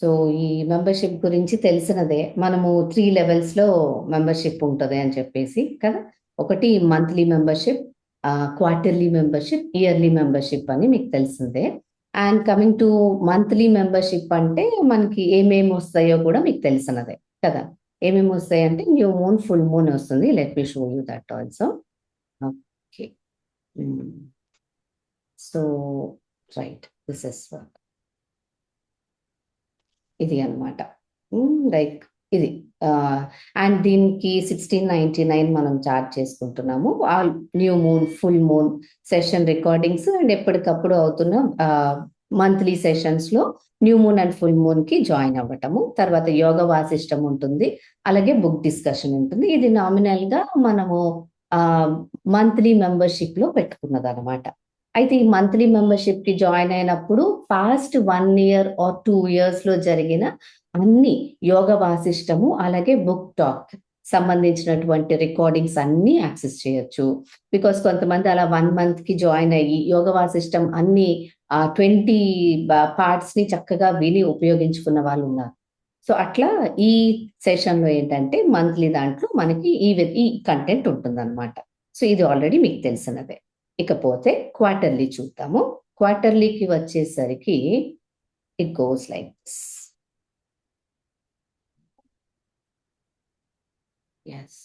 So ఈ membership గురించి తెలిసినదే. మనము త్రీ లెవెల్స్లో మెంబర్షిప్ ఉంటుంది అని చెప్పేసి కదా? ఒకటి monthly membership quarterly membership yearly membership అని మీకు తెలిసిందే. And coming to monthly membership అంటే మనకి ఏమేమి వస్తాయో కూడా మీకు తెలిసినదే కదా? ఏమేమి వస్తాయి అంటే న్యూ మూన్ ఫుల్ మూన్ వస్తుంది. Let me show you that also. Okay. So right. This is ఇది అనమాట లైక్ ఇది. అండ్ దీనికి సిక్స్టీన్ నైన్టీ నైన్ మనం చార్జ్ చేసుకుంటున్నాము. All new moon full moon session recordings and ఎప్పటికప్పుడు అవుతున్న మంత్లీ సెషన్స్లో న్యూ మూన్ అండ్ ఫుల్ మూన్కి జాయిన్ అవ్వటము తర్వాత యోగ వాసిష్టం ఉంటుంది అలాగే బుక్ డిస్కషన్ ఉంటుంది. ఇది నామినల్గా మనము మంత్లీ మెంబర్షిప్లో పెట్టుకున్నది అనమాట అయితే ఈ మంత్లీ మెంబర్షిప్కి జాయిన్ అయినప్పుడు past one year or two ఇయర్స్లో జరిగిన అన్ని యోగ వాసిష్టము అలాగే బుక్ టాక్ సంబంధించినటువంటి రికార్డింగ్స్ అన్ని యాక్సెస్ చేయొచ్చు. బికాస్ కొంతమంది అలా వన్ మంత్కి జాయిన్ అయ్యి యోగ వాసిష్టం అన్ని ట్వంటీ పార్ట్స్ని చక్కగా విని ఉపయోగించుకున్న వాళ్ళు ఉన్నారు. సో అట్లా ఈ సెషన్లో ఏంటంటే మంత్లీ దాంట్లో మనకి ఈ ఈ కంటెంట్ ఉంటుందన్నమాట. సో ఇది ఆల్రెడీ మీకు తెలిసినదే. ఇకపోతే క్వార్టర్లీ చూద్దాము. క్వార్టర్లీకి వచ్చేసరికి ఇట్ గోస్ లైక్ ఎస్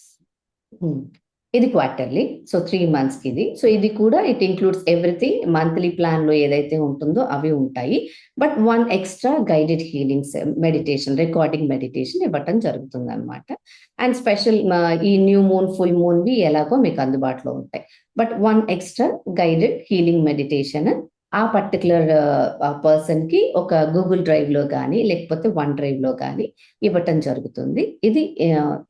ఇది క్వార్టర్లీ సో త్రీ మంత్స్కి ఇది సో ఇది కూడా ఇట్ ఇంక్లూడ్స్ ఎవ్రీథింగ్ మంత్లీ ప్లాన్లో ఏదైతే ఉంటుందో అవి ఉంటాయి. But one extra guided healings meditation recording meditation ఇవ్వటం జరుగుతుంది అనమాట అండ్ స్పెషల్ ఈ new moon full moon we ఎలాగో మీకు అందుబాటులో ఉంటాయి. But one extra guided healing meditation ఆ పర్టికులర్ పర్సన్కి ఒక గూగుల్ డ్రైవ్లో కానీ లేకపోతే వన్ డ్రైవ్లో కానీ ఇవ్వటం జరుగుతుంది. ఇది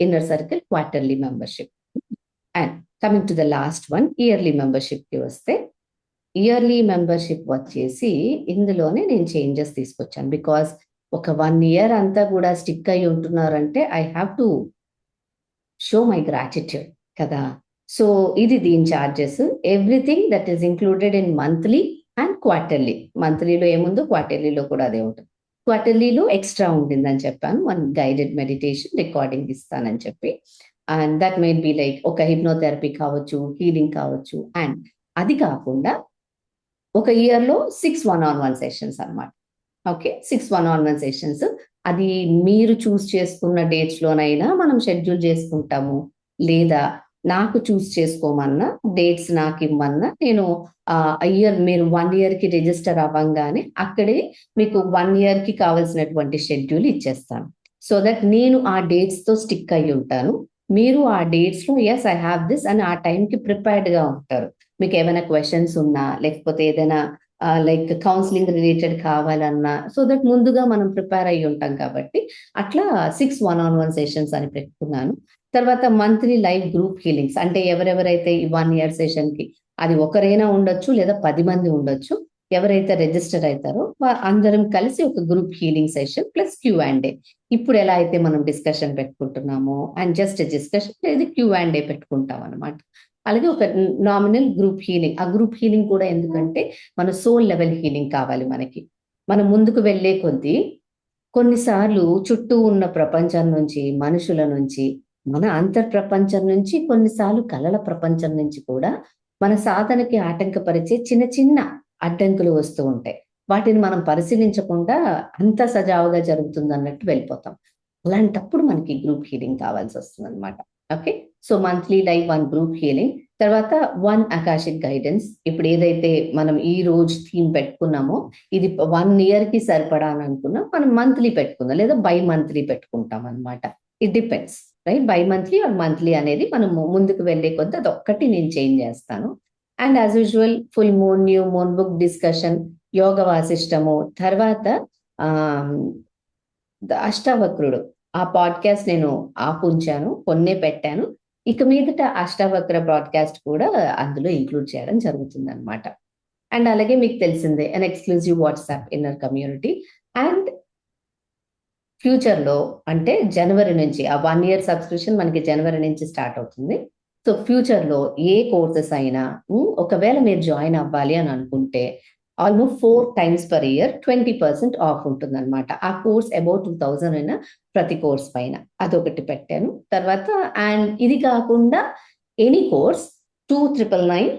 inner circle quarterly membership and coming to the last one yearly మెంబర్షిప్కి వస్తే ఇయర్లీ మెంబర్షిప్ వచ్చేసి ఇందులోనే నేను చేంజెస్ తీసుకొచ్చాను. బికాస్ ఒక వన్ ఇయర్ అంతా కూడా స్టిక్ అయి ఉంటున్నారంటే I have to show my gratitude కదా? సో ఇది దీని charges everything that is included in monthly and quarterly మంత్లీలో ఏముందో క్వార్టర్లీలో కూడా అదే ఉంటుంది. క్వార్టర్లీలో ఎక్స్ట్రా ఉంటుందని చెప్పాను. వన్ గైడెడ్ మెడిటేషన్ రికార్డింగ్ ఇస్తానని చెప్పి. And that might be like ఒక హిప్నోథెరపీ కావచ్చు హీలింగ్ కావచ్చు. అండ్ అది కాకుండా ఒక ఇయర్లో six one on one sessions అనమాట okay six one on one sessions అది మీరు చూస్ చేసుకున్న డేట్స్లోనైనా మనం షెడ్యూల్ చేసుకుంటాము. లేదా నాకు చూస్ చేసుకోమన్నా డేట్స్ నాకు ఇవ్వమన్నా నేను ఇయర్ మీరు వన్ ఇయర్కి రిజిస్టర్ అవ్వంగానే అక్కడే మీకు వన్ ఇయర్కి కావాల్సినటువంటి షెడ్యూల్ ఇచ్చేస్తాను. సో దట్ నేను ఆ డేట్స్తో స్టిక్ అయి ఉంటాను. మీరు ఆ డేట్స్లో ఎస్ ఐ హ్యావ్ దిస్ అని ఆ టైంకి ప్రిపేర్డ్గా ఉంటారు. మీకు ఏమైనా క్వశ్చన్స్ ఉన్నా లేకపోతే ఏదైనా లైక్ కౌన్సిలింగ్ రిలేటెడ్ కావాలన్నా సో దట్ ముందుగా మనం ప్రిపేర్ అయ్యి ఉంటాం కాబట్టి అట్లా six one on one sessions అని పెట్టుకున్నాను. తర్వాత మంత్లీ లైవ్ గ్రూప్ హీలింగ్స్ అంటే ఎవరెవరైతే ఈ వన్ ఇయర్ సెషన్కి అది ఒకరైనా ఉండొచ్చు లేదా పది మంది ఉండొచ్చు. ఎవరైతే రిజిస్టర్ అవుతారో అందరం కలిసి ఒక group healing session plus Q and A ఇప్పుడు ఎలా అయితే మనం డిస్కషన్ పెట్టుకుంటున్నామో అండ్ జస్ట్ డిస్కషన్ లేదా క్యూ అండ్ డే పెట్టుకుంటాం అనమాట అలాగే ఒక నామినల్ గ్రూప్ హీలింగ్ ఆ గ్రూప్ హీలింగ్ కూడా ఎందుకంటే మన సోల్ లెవెల్ హీలింగ్ కావాలి మనకి. మనం ముందుకు వెళ్ళే కొద్దీ కొన్నిసార్లు చుట్టూ ఉన్న ప్రపంచం నుంచి మనుషుల నుంచి మన అంతర్ ప్రపంచం నుంచి కొన్నిసార్లు కళల ప్రపంచం నుంచి కూడా మన సాధనకి ఆటంకపరిచే చిన్న చిన్న అడ్డంకులు వస్తూ ఉంటాయి. వాటిని మనం పరిశీలించకుండా అంత సజావుగా జరుగుతుంది అన్నట్టు వెళ్ళిపోతాం. అలాంటప్పుడు మనకి గ్రూప్ హీలింగ్ కావాల్సి వస్తుంది అనమాట okay? So monthly live one group healing తర్వాత వన్ అకాషిక్ గైడెన్స్ ఇప్పుడు ఏదైతే మనం ఈ రోజు థీమ్ పెట్టుకున్నామో ఇది వన్ ఇయర్కి సరిపడా అని అనుకున్నాం మనం మంత్లీ పెట్టుకుందాం. లేదా బై మంత్లీ పెట్టుకుంటాం అనమాట it depends right bimonthly or monthly అనేది మనం ముందుకు వెళ్ళే కొద్ది అది ఒక్కటి నేను చేంజ్ చేస్తాను. And as usual full moon new moon book discussion Yoga Vasishtamu తర్వాత అష్టవక్రుడు ఆ పాడ్కాస్ట్ నేను ఆపుంచాను కొన్నే పెట్టాను. ఇక మీదట అష్టవక్ర బ్రాడ్కాస్ట్ కూడా అందులో ఇంక్లూడ్ చేయడం జరుగుతుంది అనమాట అండ్ అలాగే మీకు తెలిసిందే an exclusive WhatsApp inner community and ఫ్యూచర్లో అంటే జనవరి నుంచి ఆ వన్ ఇయర్ సబ్స్క్రిప్షన్ మనకి జనవరి నుంచి స్టార్ట్ అవుతుంది. సో ఫ్యూచర్లో ఏ కోర్సెస్ అయినా ఒకవేళ మీరు జాయిన్ అవ్వాలి అని అనుకుంటే almost four times per year twenty percent off ఉంటుంది అనమాట ఆ కోర్స్ అబౌట్ టూ థౌజండ్ అయినా ప్రతి కోర్స్ పైన. అదొకటి పెట్టాను. తర్వాత అండ్ ఇది కాకుండా any course two triple nine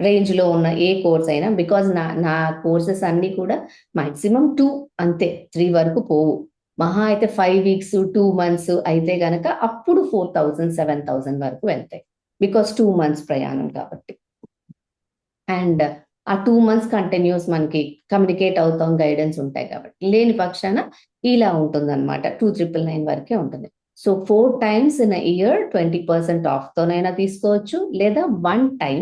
రేంజ్లో ఉన్న ఏ కోర్స్ అయినా బికాజ్ నా నా కోర్సెస్ అన్ని కూడా మాక్సిమం టూ అంతే త్రీ వరకు పోవు. మహా అయితే ఫైవ్ వీక్స్ టూ మంత్స్ అయితే గనక అప్పుడు ఫోర్ థౌజండ్ సెవెన్ థౌజండ్ వరకు వెళ్తాయి. బికాస్ టూ మంత్స్ ప్రయాణం కాబట్టి. అండ్ ఆ టూ మంత్స్ కంటిన్యూస్ మనకి కమ్యూనికేట్ అవుతాం గైడెన్స్ ఉంటాయి కాబట్టి. లేని పక్షాన ఇలా ఉంటుంది అనమాట టూ ట్రిపుల్ నైన్ వరకే ఉంటుంది. So four times in year twenty percent ఆఫ్తోనైనా తీసుకోవచ్చు. లేదా one time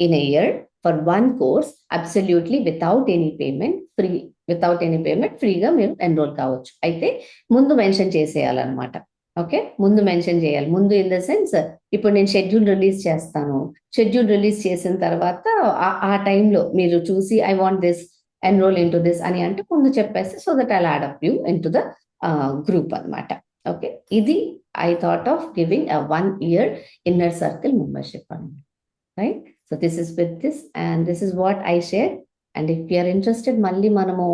in year for one course absolutely without any payment free without any payment ఫ్రీగా మీరు ఎన్రోల్ కావచ్చు. అయితే ముందు మెన్షన్ చేసేయాలన్నమాట. ఓకే? ముందు మెన్షన్ చేయాలి. ముందు ఇన్ ద సెన్స్ ఇప్పుడు నేను షెడ్యూల్ రిలీజ్ చేస్తాను. షెడ్యూల్ రిలీజ్ చేసిన తర్వాత ఆ- టైంలో మీరు చూసి I want this enrol in to this అని అంటే ముందు చెప్పేస్తే so that I up you into the group అనమాట ఓకే? ఇది I thought of giving a one year inner circle membership అనమాట right so this is with this and this is what I share and if you're interested మళ్ళీ మనము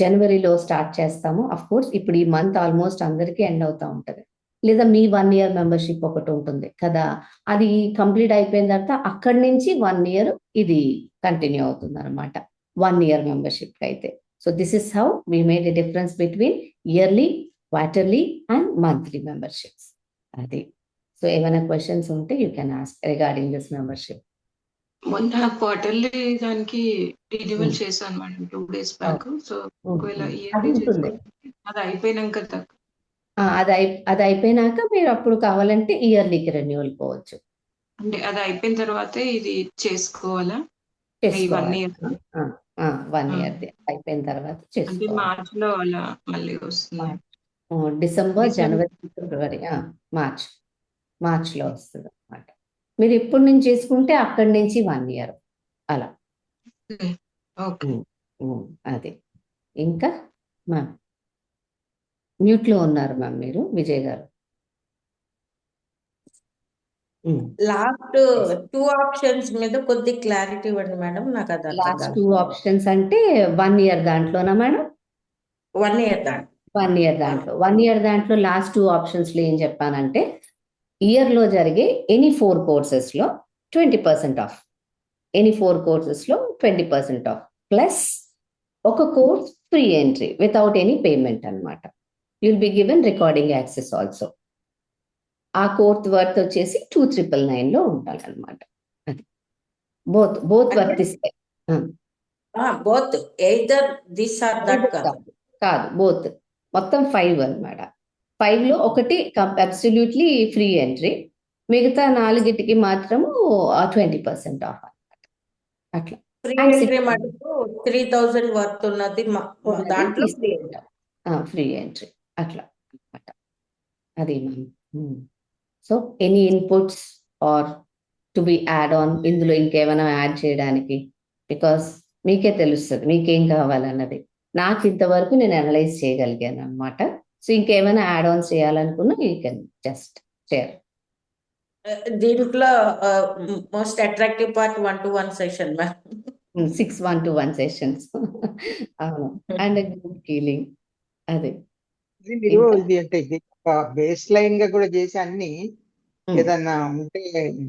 జనవరిలో start చేస్తాము. Of course ఇప్పుడు ఈ month almost అందరికీ end అవుతా ఉంటది. లేదా మీ వన్ ఇయర్ మెంబర్షిప్ ఒకటి ఉంటుంది కదా. అది కంప్లీట్ అయిపోయిన తర్వాత అక్కడి నుంచి వన్ ఇయర్ ఇది కంటిన్యూ అవుతుంది అనమాట వన్ ఇయర్ మెంబర్షిప్ అయితే. So this is how we made a difference between yearly quarterly and monthly memberships అది. సో ఏమైనా క్వశ్చన్స్ ఉంటే you can ask regarding this membership మొన్న క్వార్టర్లీ దానికి రిన్యూవల్ Hmm. చేశాను madam two days back so ఒకవేళ అది yearly ఉంటుంది. అది అయిపోయినాక అది అయి అది అయిపోయినాక మీరు అప్పుడు కావాలంటే ఇయర్లీకి రెన్యువల్ పోవచ్చు. అంటే అది అయిపోయిన తర్వాతే ఇది చేసుకోవాలా? One year one. ఇయర్ అయిపోయిన తర్వాత చేసుకోవాలి. మార్చ్లో అలా మళ్ళీ వస్తుంది. డిసెంబర్. జనవరి ఫిబ్రవరి మార్చ్ మార్చ్. లో వస్తుంది అనమాట మీరు ఇప్పటి నుంచి చేసుకుంటే అక్కడి నుంచి వన్ ఇయర్. అలా. అది. ఇంకా మ్యామ్ మ్యూట్లో ఉన్నారు మ్యామ్ మీరు విజయ్ గారు. లాస్ట్ టూ ఆప్షన్స్ మీద కొద్ది క్లారిటీ ఇవ్వండి మేడం నాకు అది లాస్ట్ టూ ఆప్షన్స్ అంటే వన్ ఇయర్ దాంట్లోనా మేడం? వన్ ఇయర్ దాంట్లో. వన్ ఇయర్ దాంట్లో. వన్ ఇయర్ దాంట్లో లాస్ట్ టూ ఆప్షన్స్లో ఏం చెప్పానంటే ఇయర్లో జరిగే any four కోర్సెస్లో twenty percent off. Any four కోర్సెస్లో twenty percent off. Plus ఒక course free entry without any payment అన్నమాట. You'll be given recording access also. ఆ కోర్స్ వర్త్ వచ్చేసి టూ ట్రిపుల్ నైన్లో ఉండాలన్నమాట. అది. బోత్ బోత్ వర్తిస్తాయి both. Either this or that కాదు both. మొత్తం ఫైవ్ అన్నమాట. ఫైవ్లో ఒకటి అబ్సల్యూట్లీ ఫ్రీ ఎంట్రీ మిగతా నాలుగిటికి మాత్రము ట్వంటీ పర్సెంట్ ఆఫ్ అన్నమాట. అట్లా. ఫ్రీ ఎంట్రీ మటుకు త్రీ థౌజండ్ వర్త్ ఉన్నది దాంట్లో ఫ్రీ ఫ్రీ ఎంట్రీ అట్లా అది ma'am so any inputs are to be add on ఇందులో ఇంకేమైనా యాడ్ చేయడానికి? బికాస్ మీకే తెలుస్తుంది మీకేం కావాలన్నది. నాకు ఇంతవరకు నేను అనలైజ్ చేయగలిగాను అనమాట సో ఇంకేమైనా యాడ్ ఆన్ చేయాలనుకున్నా యూ కెన్ జస్ట్ షేర్ దీంట్లో most attractive part one to one session ma'am six one to one sessions అవును. అండ్ గుడ్ ఫీలింగ్ అదే. మీరు? ఇది అంటే బేస్ లైన్గా కూడా చేసి అన్ని ఉమ్. ఏదన్నా ఉంటే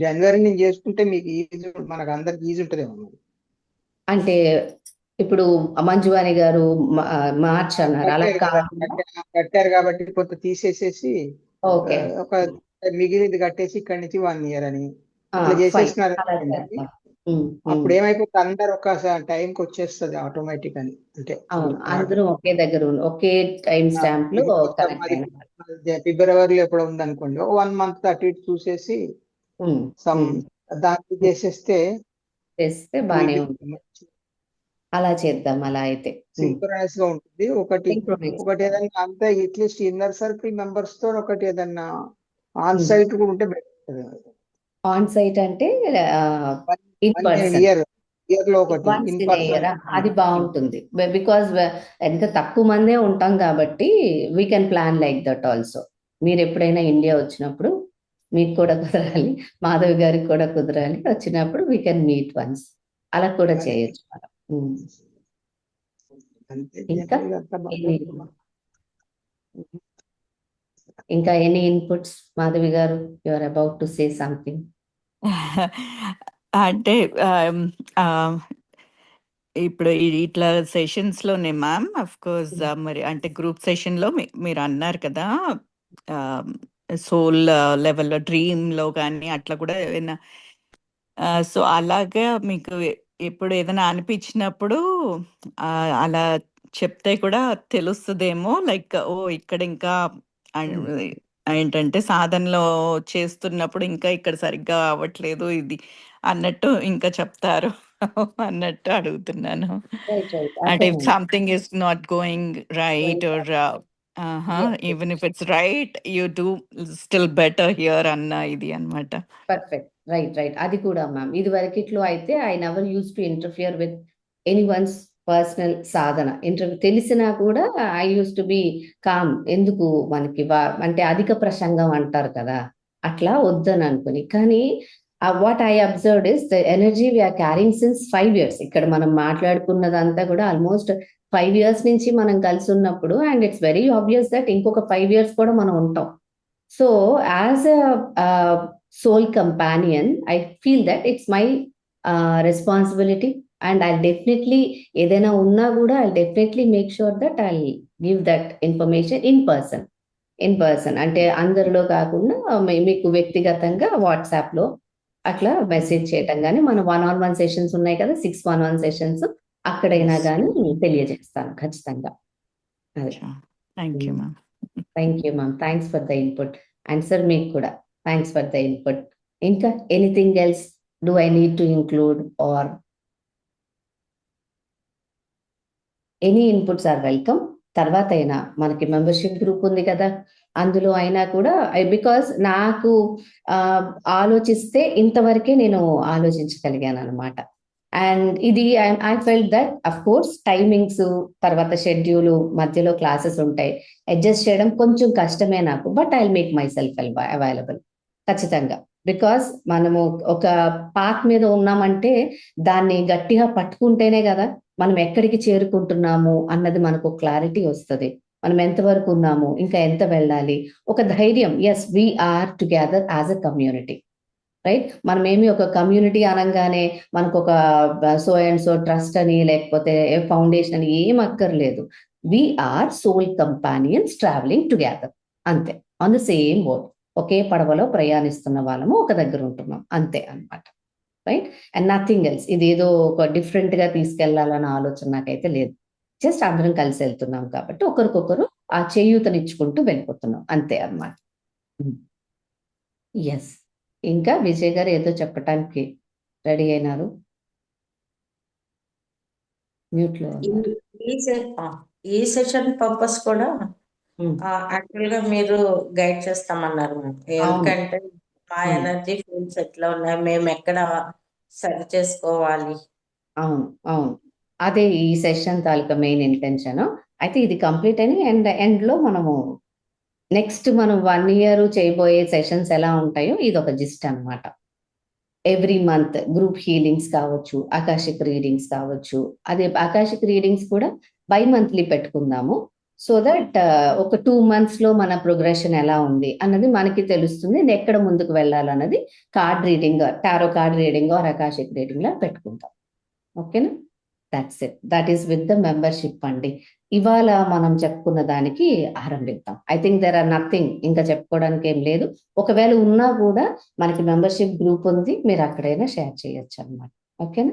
జనవరి నుంచి చేసుకుంటే మీకు ఈజీ మనకు అందరికి ఈజీ ఉంటదేమో. అంటే ఇప్పుడు మంజువాణి గారు మార్చ్ అన్నారు. అలా కట్టారు కాబట్టి కొంత తీసేసేసి ఓకే. ఒక మిగిలింది కట్టేసి ఇక్కడి నుంచి వన్ ఇయర్ అని. ఉమ్, ఉమ్. అప్పుడు ఏమైపోతుంది? అందరు ఒక టైంకి వచ్చేస్తుంది ఆటోమేటిక్ అని. అంటే అందరూ ఒకే దగ్గర ఒకే టైం స్టాంప్. ఫిబ్రవరిలో ఎప్పుడు ఉందనుకోండి వన్ మంత్ అటు ఇటు చూసేసి సమ్. దానికి చేసేస్తే చేస్తే ఉంటుంది. అలా చేద్దాం అలా అయితే. సింక్రనైజ్గా ఉంటుంది. ఒకటి. ఒకటి ఏదైనా అంతే అట్లీస్ట్ ఇన్నర్ సర్కిల్ మెంబర్స్తో ఒకటి ఏదన్నా ఆన్. సైట్ కూడా ఉంటే బెటర్ ఆన్ సైట్ అంటే ఇన్ పర్సన్ ఇయర్ ఇయర్లో ఒకటి వన్స్ ఇన్ ఇన్ ఇయర్ అది బాగుంటుంది. బికాస్ ఎంత తక్కువ మందే ఉంటాం కాబట్టి we can plan like that also మీరు ఎప్పుడైనా ఇండియా వచ్చినప్పుడు మీకు కూడా కుదరాలి. మాధవి గారికి కూడా కుదరాలి. వచ్చినప్పుడు వీ కెన్ మీట్ వన్స్ అలా కూడా. చేయొచ్చు మనం. ఇంకా? ఎనీ ఇంకా any inputs Madhavi garu? You are about to say something అంటే ఆ, ఇప్పుడు ఇట్లా సెషన్స్లోనే మ్యామ్ అఫ్ కోర్స్ మరి అంటే గ్రూప్ సెషన్లో మీరు అన్నారు కదా సోల్ లెవెల్లో డ్రీమ్లో కానీ అట్లా కూడా ఏమైనా సో అలాగా మీకు ఎప్పుడు ఏదైనా అనిపించినప్పుడు అలా చెప్తే కూడా తెలుస్తుందేమో. లైక్ ఓ ఇక్కడ ఇంకా అన్- ఏంటంటే సాధనలో చేస్తున్నప్పుడు ఇంకా ఇక్కడ సరిగ్గా అవ్వట్లేదు ఇది అన్నట్టు ఇంకా చెప్తారు అన్నట్టు అడుగుతున్నాను. Right right. అంటే something is not going right or even if it's right you do still better here అన్న ఇది అన్నమాట. పర్ఫెక్ట్. రైట్ రైట్ అది కూడా మ్యామ్ ఇది వరకిట్లో అయితే I never use to interfere with any one's personal Sadhana. Inter తెలిసినా కూడా I use to be calm ఎందుకు మనకి వా- అంటే అధిక ప్రసంగం అంటారు కదా అట్లా వద్దని అనుకుని. కానీ what I observe is the energy we're carrying since five years ఇక్కడ మనం మాట్లాడుకున్నదంతా కూడా ఆల్మోస్ట్ ఫైవ్ ఇయర్స్ నుంచి మనం కలిసి ఉన్నప్పుడు and it's very obvious that ఇంకొక ఫైవ్ ఇయర్స్ కూడా మనం ఉంటాం. So as soul companion I feel that it's my responsibility and I definitely ఏదైనా ఉన్నా కూడా I definitely make sure that I give that information in person in person అంటే అందరిలో కాకుండా మీ- మీకు వ్యక్తిగతంగా వాట్సాప్లో అట్లా మెసేజ్ చేయటం కానీ మన వన్ ఆన్ వన్ సెషన్స్ ఉన్నాయి కదా సిక్స్ వన్ వన్ సెషన్స్ అక్కడైనా. కానీ తెలియజేస్తాను ఖచ్చితంగా. Thank you. Ma'am thank you ma'am thanks for the input and sir మీకు కూడా. థ్యాంక్స్ ఫర్ ద ఇన్పుట్ ఇంకా anything else do I need to include or any inputs are welcome తర్వాత అయినా మనకి మెంబర్షిప్ గ్రూప్ ఉంది కదా అందులో అయినా కూడా బికాస్ నాకు ఆలోచిస్తే ఇంతవరకే నేను ఆలోచించగలిగాను అనమాట అండ్ ఇది I felt that of course timings తర్వాత షెడ్యూల్ మధ్యలో క్లాసెస్ ఉంటాయి అడ్జస్ట్ చేయడం కొంచెం కష్టమే నాకు but I make myself available ఖచ్చితంగా. బికాస్ మనము ఒక పాత్ మీద ఉన్నామంటే దాన్ని గట్టిగా పట్టుకుంటేనే కదా మనం ఎక్కడికి చేరుకుంటున్నాము అన్నది మనకు క్లారిటీ వస్తుంది. మనం ఎంతవరకు ఉన్నాము ఇంకా ఎంత వెళ్ళాలి? ఒక ధైర్యం. Yes are together as a community right మనం ఏమి ఒక కమ్యూనిటీ అనగానే మనకు ఒక సో అండ్ సో ట్రస్ట్ అని లేకపోతే ఫౌండేషన్ అని ఏం అక్కర్లేదు. Are soul companions traveling together అంతే. ఆన్ ద సేమ్ బోర్డ్ ఒకే పడవలో ప్రయాణిస్తున్న వాళ్ళము ఒక దగ్గర ఉంటున్నాం. అంతే అన్నమాట. రైట్ అండ్ నథింగ్ ఎల్స్ ఇది ఏదో ఒక డిఫరెంట్గా తీసుకెళ్ళాలన్న ఆలోచన నాకైతే లేదు. జస్ట్ అందరం కలిసి వెళ్తున్నాం కాబట్టి ఒకరికొకరు ఆ చేయూతనిచ్చుకుంటూ వెళ్ళిపోతున్నాం. అంతే అన్నమాట. Hmm. ఎస్ ఇంకా విజయ్ గారు ఏదో చెప్పటానికి రెడీ అయినారు? మ్యూట్లో ఈ సెషన్ పర్పస్ కూడా యాక్చువల్గా మీరు గైడ్ చేస్తామన్నారు మ్యామ్. ఎందుకంటే మా. ఎనర్జీ ఫీల్డ్స్ ఎట్లా ఉన్నాయి మేము ఎక్కడ సరి చేసుకోవాలి? అవును అవును. అదే ఈ సెషన్ తాలూకా మెయిన్ ఇంటెన్షన్. అయితే ఇది కంప్లీట్ అని అండ్ ఎండ్లో మనము నెక్స్ట్ మనం వన్ ఇయర్ చేయబోయే సెషన్స్ ఎలా ఉంటాయో ఇది ఒక జిస్ట్ అన్నమాట. ఎవ్రీ మంత్ గ్రూప్ హీలింగ్స్ కావచ్చు అకాషిక్ రీడింగ్స్ కావచ్చు. అదే అకాషిక్ రీడింగ్స్ కూడా బై మంత్లీ పెట్టుకుందాము. సో దట్ ఒక టూ మంత్స్లో మన ప్రోగ్రెషన్ ఎలా ఉంది అన్నది మనకి తెలుస్తుంది. ఎక్కడ ముందుకు వెళ్ళాలన్నది card reading tarot card reading or reading లా పెట్టుకుంటాం. ఓకేనా? That's it that is with the membership అండి. ఇవాళ మనం చెప్పుకున్న దానికి ఆరంభిద్దాం. I think there are nothing ఇంకా చెప్పుకోవడానికి ఏం లేదు. ఒకవేళ ఉన్నా కూడా మనకి మెంబర్షిప్ గ్రూప్ ఉంది. మీరు అక్కడైనా షేర్ చేయొచ్చు అన్నమాట. ఓకేనా?